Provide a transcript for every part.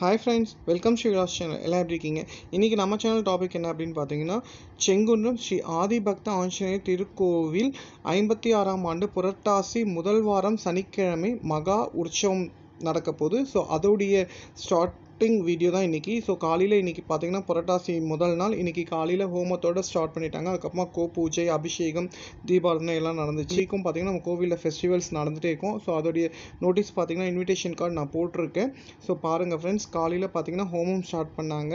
Hi friends welcome Sriraj channel எல்லாம் எப்படி இருக்கீங்க? இன்றைக்கி நம்ம சேனல் டாபிக் என்ன அப்படின்னு பார்த்தீங்கன்னா செங்குன்றம் ஸ்ரீ ஆதிபக்த ஆஞ்சநேயர் திருக்கோவில் ஐம்பத்தி ஆறாம் ஆண்டு புரட்டாசி முதல் வாரம் சனிக்கிழமை மகா உற்சவம் நடக்க போகுது ஸோ அதோடைய ஸ்டார்ட் ஸ்டார்டிங் வீடியோ தான் இன்றைக்கி ஸோ காலையில் இன்றைக்கி பார்த்தீங்கன்னா புரட்டாசி முதல் நாள் இன்றைக்கி காலையில் ஹோமத்தோட ஸ்டார்ட் பண்ணிட்டாங்க. அதுக்கப்புறமா கோ பூஜை அபிஷேகம் தீபாவளி எல்லாம் நடந்துச்சு. இன்றைக்கும் பார்த்தீங்கன்னா நம்ம கோவிலில் ஃபெஸ்டிவல்ஸ் நடந்துகிட்டே இருக்கும். ஸோ அதோடைய நோட்டீஸ் பார்த்தீங்கன்னா இன்விடேஷன் கார்டு நான் போட்டிருக்கேன். ஸோ பாருங்கள் ஃப்ரெண்ட்ஸ் காலையில் பார்த்தீங்கன்னா ஹோமம் ஸ்டார்ட் பண்ணாங்க.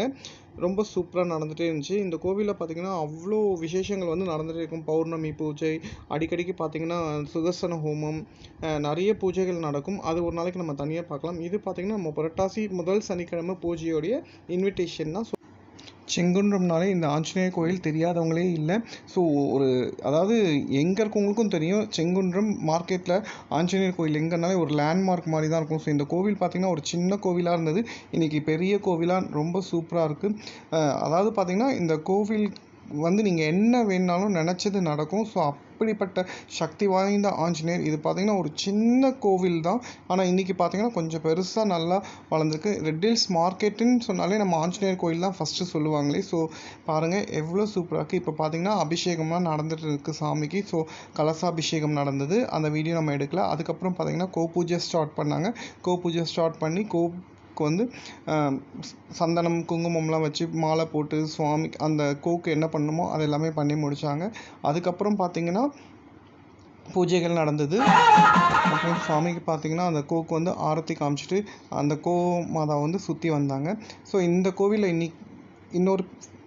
ரொம்ப சூப்பராக நடந்துகிட்டே இருந்துச்சு. இந்த கோவிலில் பார்த்திங்கன்னா அவ்வளோ விசேஷங்கள் வந்து நடந்துகிட்டே இருக்கும். பௌர்ணமி பூஜை அடிக்கடிக்கு பார்த்தீங்கன்னா சுதர்சன ஹோமம் நிறைய பூஜைகள் நடக்கும். அது ஒரு நாளைக்கு நம்ம தனியாக பார்க்கலாம் இது பார்த்திங்கன்னா நம்ம புரட்டாசி முதல் சனிக்கிழமை பூஜையோடைய இன்விடேஷன் தான் செங்குன்றம்னாலே இந்த ஆஞ்சநேயர் கோயில் தெரியாதவங்களே இல்லை. ஸோ ஒரு அதாவது எங்கே இருக்கவங்களுக்கும் தெரியும் செங்குன்றம் மார்க்கெட்டில் ஆஞ்சநேயர் கோயில் எங்கேனாலே ஒரு லேண்ட்மார்க் மாதிரி தான் இருக்கும். ஸோ இந்த கோவில் பார்த்திங்கன்னா ஒரு சின்ன கோவிலாக இருந்தது. இன்றைக்கி பெரிய கோவிலாக ரொம்ப சூப்பராக இருக்குது அதாவது பார்த்திங்கன்னா இந்த கோவில் வந்து நீங்கள் என்ன வேணாலும் நினச்சது நடக்கும். ஸோ அப்படிப்பட்ட சக்தி வாய்ந்த ஆஞ்சநேயர். இது பார்த்திங்கன்னா ஒரு சின்ன கோவில் தான். ஆனால் இன்றைக்கி பார்த்தீங்கன்னா கொஞ்சம் பெருசாக நல்லா வளர்ந்துருக்கு. ரெட் ஹில்ஸ் மார்க்கெட்டுன்னு சொன்னாலே நம்ம ஆஞ்சநேயர் கோயில் தான் ஃபஸ்ட்டு சொல்லுவாங்களே. ஸோ பாருங்கள் எவ்வளோ சூப்பராக இருக்குது இப்போ பார்த்திங்கன்னா அபிஷேகம்லாம் நடந்துட்டு இருக்குது சாமிக்கு. ஸோ கலசாபிஷேகம் நடந்தது. அந்த வீடியோ நம்ம எடுக்கல. அதுக்கப்புறம் பார்த்திங்கன்னா கோ பூஜை ஸ்டார்ட் பண்ணாங்க. கோ பூஜை ஸ்டார்ட் பண்ணி கோ கோக்கு வந்து சந்தனம் குங்குமம்லாம் வச்சு மாலை போட்டு சுவாமி அந்த கோக்கு என்ன பண்ணுமோ அது எல்லாமே பண்ணி முடித்தாங்க அதுக்கப்புறம் பார்த்திங்கன்னா பூஜைகள் நடந்தது. அப்புறம் சுவாமிக்கு பார்த்திங்கன்னா அந்த கோக்கு வந்து ஆரத்தி காமிச்சிட்டு அந்த கோ மாதா வந்து சுற்றி வந்தாங்க. ஸோ இந்த கோவிலில் இன்னி இன்னொரு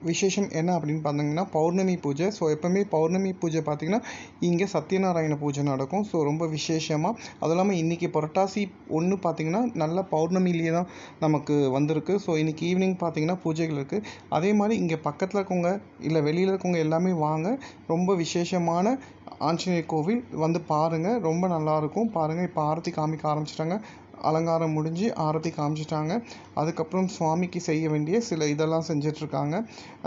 விசேஷம் என்ன அப்படின்னு பார்த்தீங்கன்னா பௌர்ணமி பூஜை. ஸோ எப்போவுமே பௌர்ணமி பூஜை பார்த்தீங்கன்னா இங்கே சத்யநாராயண பூஜை நடக்கும். ஸோ ரொம்ப விசேஷமாக அதுவும் இல்லாமல் இன்றைக்கி புரட்டாசி ஒன்று பார்த்தீங்கன்னா நல்ல பௌர்ணமிலேயே தான் நமக்கு வந்திருக்கு. ஸோ இன்றைக்கி ஈவினிங் பார்த்தீங்கன்னா பூஜைகள் இருக்குது அதே மாதிரி இங்கே பக்கத்தில் இருக்கவங்க இல்லை வெளியில் இருக்கவங்க எல்லாமே வாங்க. ரொம்ப விசேஷமான ஆஞ்சநேயர் கோவில் வந்து பாருங்கள் ரொம்ப நல்லாயிருக்கும் பாருங்கள் இப்போ ஆரத்தி காமிக்க ஆரம்பிச்சிட்டாங்க. அலங்காரம் முடிஞ்சு ஆரத்தி காமிச்சிட்டாங்க. அதுக்கப்புறம் சுவாமிக்கு செய்ய வேண்டிய சில இதெல்லாம் செஞ்சிட்ருக்காங்க.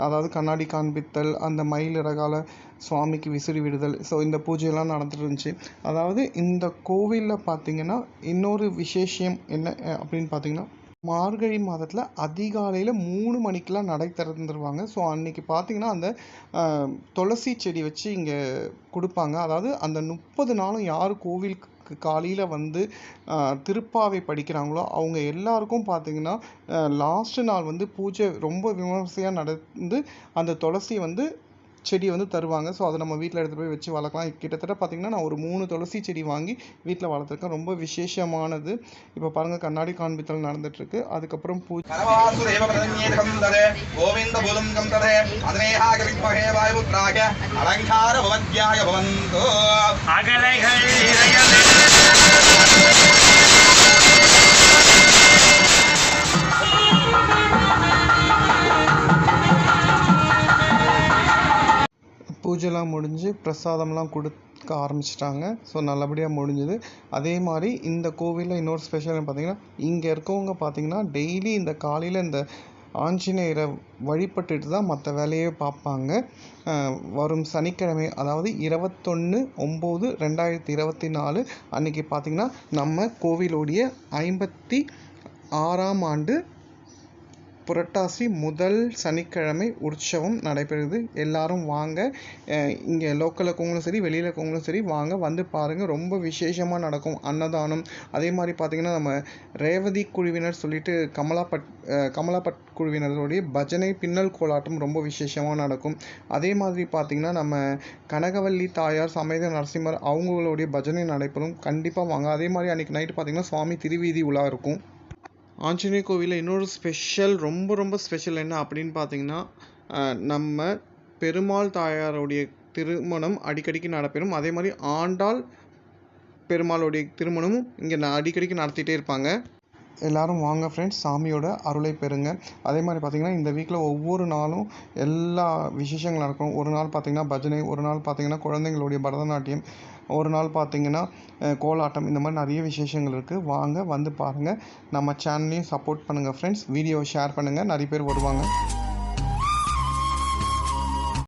அதாவது கண்ணாடி காண்பித்தல் அந்த மயில் இறகால சுவாமிக்கு விசிறி விடுதல். ஸோ இந்த பூஜையெல்லாம் நடந்துட்டு இருந்துச்சு அதாவது இந்த கோவிலில் பார்த்திங்கன்னா இன்னொரு விசேஷம் என்ன அப்படின்னு பார்த்தீங்கன்னா மார்கழி மாதத்தில் அதிகாலையில் மூணு மணிக்கெலாம் நடை திறந்துருவாங்க. ஸோ அன்னைக்கு பார்த்தீங்கன்னா அந்த துளசி செடி வச்சு இங்கே கொடுப்பாங்க. அதாவது அந்த முப்பது நாளும் யார் கோவிலுக்கு காலையில் வந்து திருப்பாவை படிக்கிறாங்களோ அவங்க எல்லாருக்கும் பார்த்தீங்கன்னா லாஸ்ட் நாள் வந்து பூஜை ரொம்ப விமர்சையாக நடந்து அந்த துளசி வந்து செடி வந்து தருவாங்க. ஸோ அதை நம்ம வீட்டில் எடுத்துகிட்டு போய் வச்சு வளர்க்கலாம். கிட்டத்தட்ட பார்த்தீங்கன்னா நான் ஒரு மூணு துளசி செடி வாங்கி வீட்டில் வளர்த்துருக்கேன். ரொம்ப விசேஷமானது. இப்போ பாருங்கள் கண்ணாடி காண்பித்தல் நடந்துட்டுருக்கு. அதுக்கப்புறம் பூ கரவாசுதேவ பிரதன்யேதகம் ததே கோவிந்த புலுங்கம் ததே அதனேயாக வித்மஹே வாயுபுத்ராக அலங்கார பவத்யாய பவந்தோ. அகலைகள் பூஜைலாம் முடிஞ்சு பிரசாதம்லாம் கொடுக்க ஆரம்பிச்சிட்டாங்க. ஸோ நல்லபடியாக முடிஞ்சுது. அதே மாதிரி இந்த கோவிலில் இன்னொரு ஸ்பெஷல் பார்த்தீங்கன்னா இங்கே இருக்கவங்க பார்த்தீங்கன்னா டெய்லி இந்த காலையில் இந்த ஆஞ்சநேயரை வழிபட்டுட்டு தான் மற்ற வேலையே பார்ப்பாங்க வரும் சனிக்கிழமை அதாவது இருபத்தொன்று ஒம்பது ரெண்டாயிரத்தி இருபத்தி நாலு அன்னைக்கு பார்த்தீங்கன்னா நம்ம கோவிலுடைய ஐம்பத்தி ஆறாம் ஆண்டு புரட்டாசி முதல் சனிக்கிழமை உற்சவம் நடைபெறுது. எல்லாரும் வாங்க. இங்கே லோக்கலில் இருக்கவங்களும் சரி வெளியில் இருக்கவங்களும் சரி வாங்க. வந்து பாருங்கள் ரொம்ப விசேஷமாக நடக்கும் அன்னதானம். அதே மாதிரி பார்த்திங்கன்னா நம்ம ரேவதி குழுவினர் சொல்லிட்டு கமலாபட் கமலாபட் குழுவினருடைய பஜனை பின்னல் கோலாட்டம் ரொம்ப விசேஷமாக நடக்கும். அதே மாதிரி பார்த்திங்கன்னா நம்ம கனகவல்லி தாயார் சமேத நரசிம்மர் அவங்களுடைய பஜனை நடைபெறும். கண்டிப்பாக வாங்க. அதே மாதிரி அன்றைக்கி நைட்டு பார்த்திங்கன்னா சுவாமி திருவீதி உலா இருக்கும். ஆஞ்சநேயர் கோவிலில் இன்னொரு ஸ்பெஷல் ரொம்ப ரொம்ப ஸ்பெஷல் என்ன அப்படின்னு பார்த்தீங்கன்னா நம்ம பெருமாள் தாயாருடைய திருமணம் அடிக்கடிக்கு நடைபெறும். அதே மாதிரி ஆண்டாள் பெருமாளுடைய திருமணமும் இங்கே அடிக்கடிக்கு நடத்திகிட்டே இருப்பாங்க. எல்லாரும் வாங்க ஃப்ரெண்ட்ஸ் சாமியோட அருளை பெறுங்க. அதே மாதிரி பார்த்தீங்கன்னா இந்த வீக்கில் ஒவ்வொரு நாளும் எல்லா விசேஷங்கள் நடக்கும். ஒரு நாள் பார்த்தீங்கன்னா பஜனை ஒரு நாள் பார்த்தீங்கன்னா குழந்தைங்களுடைய பரதநாட்டியம் ஒரு நாள் பார்த்திங்கன்னா கோலாட்டம் இந்த மாதிரி நிறைய விசேஷங்கள் இருக்குது வாங்க வந்து பாருங்கள் நம்ம சேனலையும் சப்போர்ட் பண்ணுங்கள் ஃப்ரெண்ட்ஸ் வீடியோவை ஷேர் பண்ணுங்கள் நிறைய பேர் வருவாங்க.